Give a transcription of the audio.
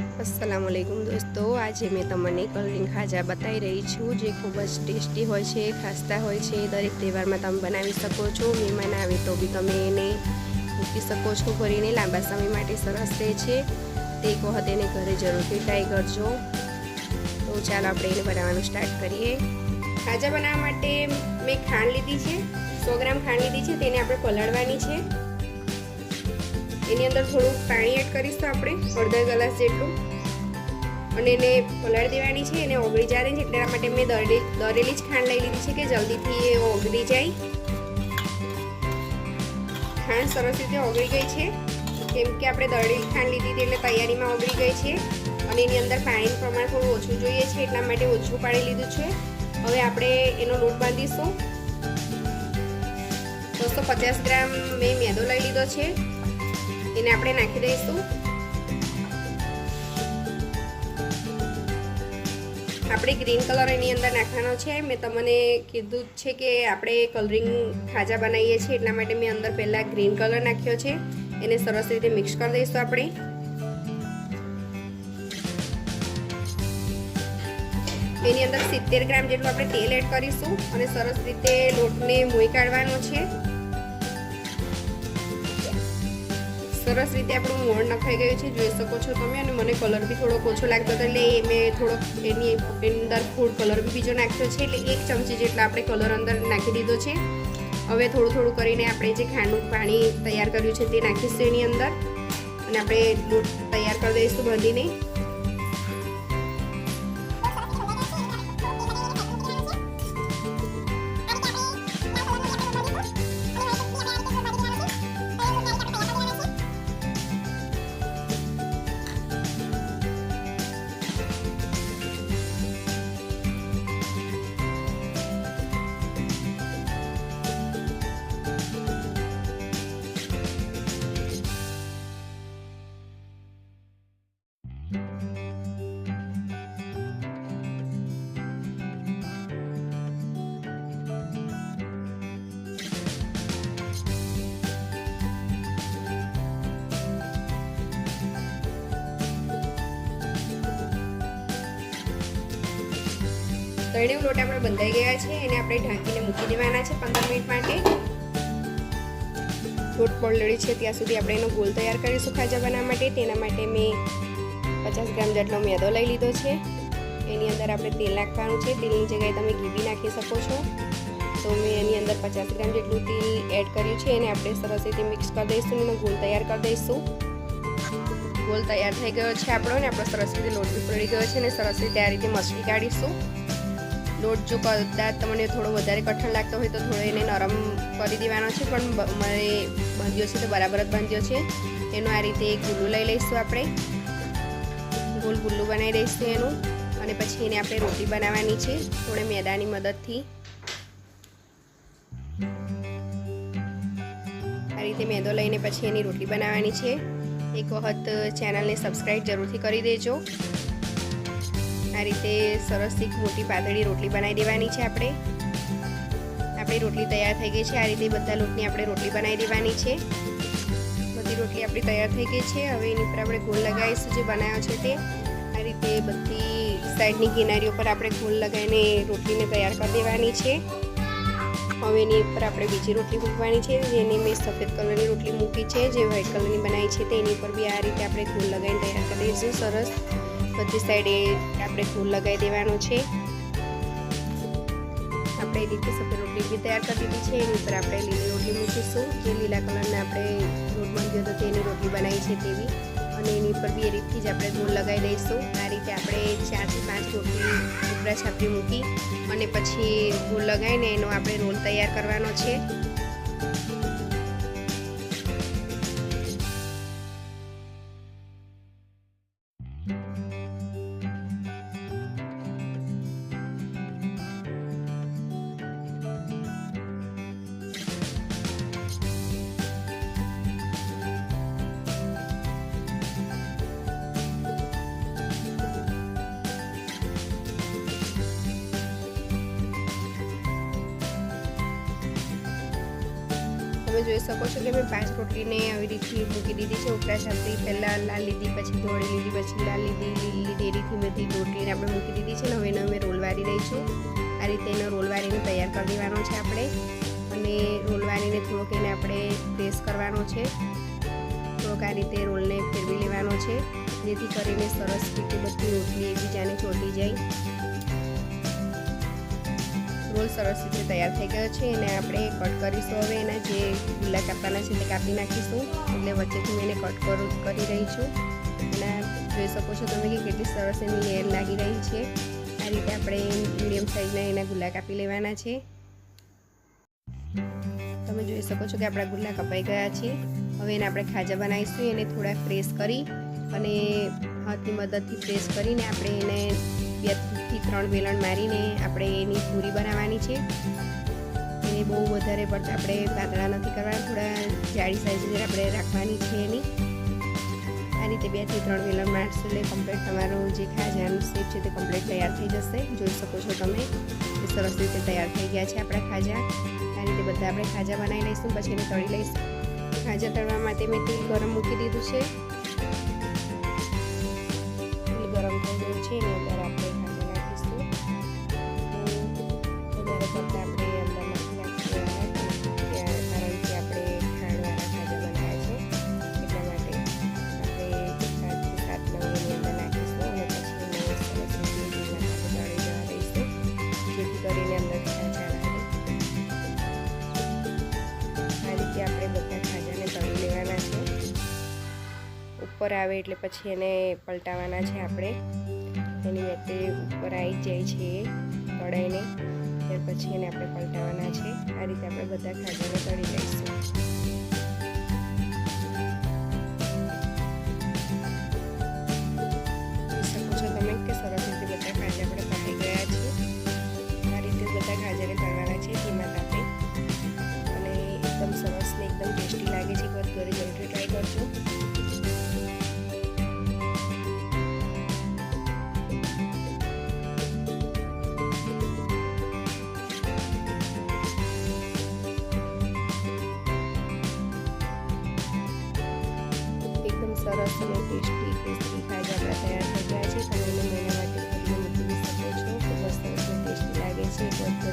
અસલામ વાલેકુમ દોસ્તો, આજે મેં તમને કલરિંગ ખાજા બતાવી રહી છું જે ખૂબ જ ટેસ્ટી હોય છે, ખાસ્તા હોય છે. દરેક તહેવારમાં તમે બનાવી શકો છો, મહેમાન આવે તો બી તમે એને મૂકી શકો છો. ભરીને લાંબા સમય માટે સરસ રહે છે. તે એક વખત એને ઘરે જરૂરથી ટ્રાય કરજો. તો ચાલો આપણે એને બનાવવાનું સ્ટાર્ટ કરીએ. ખાજા બનાવવા માટે મેં ખાંડ લીધી છે, સો ગ્રામ ખાંડ લીધી છે, તેને આપણે પલાળવાની છે. એની અંદર થોડું પાણી એડ કરીશું આપણે, અડધા ગ્લાસ જેટલું. અને એને પલાળી દેવાની છે, એને ઓગળી જાય છે, એટલા માટે મેં દરેલી દરેલી જ ખાંડ લઈ લીધી છે કે જલ્દીથી એ ઓગળી જાય. ખાંડ સરસ રીતે ઓગળી ગઈ છે. કેમ કે આપણે દરેલી ખાંડ લીધી હતી એટલે તૈયારીમાં ઓગળી ગઈ છે. અને એની અંદર પાણીનું પ્રમાણ થોડું ઓછું જોઈએ છે, એટલા માટે ઓછું પાણી લીધું છે. હવે આપણે એનો લોટ બાંધીશું. દોસ્તો પચાસ ગ્રામ મેં મેદો લઈ લીધો છે. એને આપણે નાખી દઈશું. આપણે ગ્રીન કલર એની અંદર નાખવાનો છે. મેં તમને કીધું છે કે આપણે કલરિંગ ખાજા બનાવીએ છીએ, એટલા માટે મેં અંદર પહેલાં ગ્રીન કલર નાખ્યો છે. એને સરસ રીતે મિક્સ કરી દઈશું આપણે. એની અંદર સિત્તેર ગ્રામ જેટલું આપણે તેલ એડ કરીશું અને સરસ રીતે લોટને મોઈ કાઢવાનો છે. સરસ રીતે આપણું મોણ નખાઈ ગયું છે, જોઈ શકો છો તમે, અને મને કલર બી થોડોક ઓછો લાગતો હતો, એટલે મેં થોડોક એની એની અંદર ફૂડ કલર બી બીજો નાખ્યો છે, એટલે એક ચમચી જેટલા આપણે કલર અંદર નાખી દીધો છે. હવે થોડું થોડું કરીને આપણે જે ખાંડનું પાણી તૈયાર કર્યું છે તે નાખીશું એની અંદર, અને આપણે લોટ તૈયાર કરી દઈશું બાંધીને તળેવ લોટ આપણે બંધાઈ ગયા છે, એને આપણે ઢાંકીને મૂકી દેવાના છે પંદર મિનિટ માટે. લોટ પલળી છે, ત્યાં સુધી આપણે એનો ગોલ તૈયાર કરીશું ખાજા બનાવવા માટે. તેના માટે મેં પચાસ ગ્રામ જેટલો મેદો લઈ લીધો છે. એની અંદર આપણે તેલ નાખવાનું છે. તેલની જગ્યાએ તમે ઘી બી નાખી શકો છો. તો મેં એની અંદર પચાસ ગ્રામ જેટલું તેલ એડ કર્યું છે. એને આપણે સરસ રીતે મિક્સ કરી દઈશું એનો ગોળ તૈયાર કરી દઈશું. ગોળ તૈયાર થઈ ગયો છે આપણો ને આપણો સરસ રીતે લોટ બી પડી ગયો છે અને સરસ રીતે આ રીતે મસળી કાઢીશું. લોટ જો કદાચ તમને થોડો વધારે કઠણ લાગતો હોય તો થોડો એને નરમ કરી દેવાનો છે. પણ મારે બાંધ્યો છે તો બરાબર જ બાંધ્યો છે. એનો આ રીતે ગુલ્લું લઈ લઈશું આપણે. ગોલ ગુલ્લું બનાવી દઈશું એનું. અને પછી એને આપણે રોટી બનાવવાની છે. થોડે મેદાની મદદથી. આ રીતે મેદો લઈને પછી એની રોટલી બનાવવાની છે. એક વખત ચેનલને સબસ્ક્રાઈબ જરૂરથી કરી દેજો. આ રીતે સરસથી મોટી પાતળી રોટલી બનાવી દેવાની છે આપણે. આપણી રોટલી તૈયાર થઈ ગઈ છે. આ રીતે બધા લોટની આપણે રોટલી બનાવી દેવાની છે. બધી રોટલી આપણી તૈયાર થઈ ગઈ છે. હવે એની ઉપર આપણે ગોળ લગાવીશું જે બનાવ્યો છે તે. આ રીતે બધી સાઈડની કિનારીઓ પર આપણે ગોળ લગાવીને રોટલીને તૈયાર કરી દેવાની છે. હવે એની ઉપર આપણે બીજી રોટલી મૂકવાની છે. જેને મેં સફેદ કલરની રોટલી મૂકી છે. જે વ્હાઈટ કલરની બનાવી છે તેની ઉપર બી આ રીતે આપણે ગોળ લગાવીને તૈયાર કરી દઈશું. સરસ. બધી સાઈડે આપણે ફૂલ લગાવી દેવાનો છે. આપણે એ રીતે સફેદ રોટલી બી તૈયાર કરી દીધી છે. એની ઉપર આપણે મૂકીશું જે લીલા કલરને આપણે રોટ બાંધ્યો હતો તેની રોટલી બનાવી છે તેવી. અને એની ઉપર બી એ રીતથી જ આપણે ગોળ લગાવી દઈશું. આ રીતે આપણે ચારથી પાંચ રોટલી ઉપરા છાપરી મૂકી અને પછી ગોળ લગાવીને એનો આપણે રોલ તૈયાર કરવાનો છે. તમે જોઈ શકો છો કે મેં પાંચ રોટલીને આવી રીતે મૂકી દીધી છે. ઉપરા છાપથી પહેલાં લાલ લીધી, પછી ધોળી લીધી, પછી લાલ લીધી, લીલી લીધી બધી રોટલીને આપણે મૂકી દીધી છે. ને હવે એને અમે રોલ વારી રહી આ રીતે એનો રોલ વારીને તૈયાર કરી દેવાનો છે આપણે. અને રોલ વારીને થોડોક એને આપણે પ્રેસ કરવાનો છે. થોડોક આ રીતે રોલને ફેરવી લેવાનો છે. જેથી કરીને સરસ રીતે બધી રોટલી એકબીજાને ચોટી જાય. રોલ સરસ રીતે તૈયાર થઈ ગયો છે એને આપણે કટ કરીશું હવે એના જે ગુલ્લા કાપવાના છે તે કાપી નાખીશું. એટલે વચ્ચેથી મેં એને કટ કરું, કરી રહી છું. એના જોઈ શકો છો તમે કે કેટલી સરસ એની લેયર લાગી રહી છે. આ રીતે આપણે મીડિયમ સાઇઝના એના ગુલ્લા કાપી લેવાના છે. તમે જોઈ શકો છો કે આપણા ગુલ્લા કપાઈ ગયા છે. હવે એને આપણે ખાજા બનાવીશું, એને થોડા ફ્રેશ કરી અને હાથની મદદથી પ્રેસ કરીને આપણે એને બેથી ત્રણ વેલણ મારીને આપણે એની પૂરી બનાવવાની છે. એને બહુ વધારે પડતા આપણે પાતળા નથી કરવાના, થોડા જાડી સાઈઝ આપણે રાખવાની છે એની. આ રીતે બેથી ત્રણ વેલણ મારશું એટલે કમ્પ્લીટ તમારો જે ખાજાનું શેપ છે તે કમ્પ્લીટ તૈયાર થઈ જશે. જોઈ શકો છો તમે સરસ રીતે તૈયાર થઈ ગયા છે આપણા ખાજા. આ રીતે બધા આપણે ખાજા બનાવી લઈશું, પછી એને તળી લઈશું. ખાજા તળવા માટે મેં તેલ ગરમ મૂકી દીધું છે. કરીને અંદર ખાજા આ રીતે આપણે બધા ખાજાને તળી લેવાના છે. ઉપર આવે એટલે પછી એને પલટાવવાના છે આપણે. એની વચ્ચે ઉપર આવી જાય છે તળાઈને ત્યાર પછી એને આપણે પલટાવાના છે. આ રીતે આપણે બધા ખાજાને તળી લઈશું. রেসিপি করতে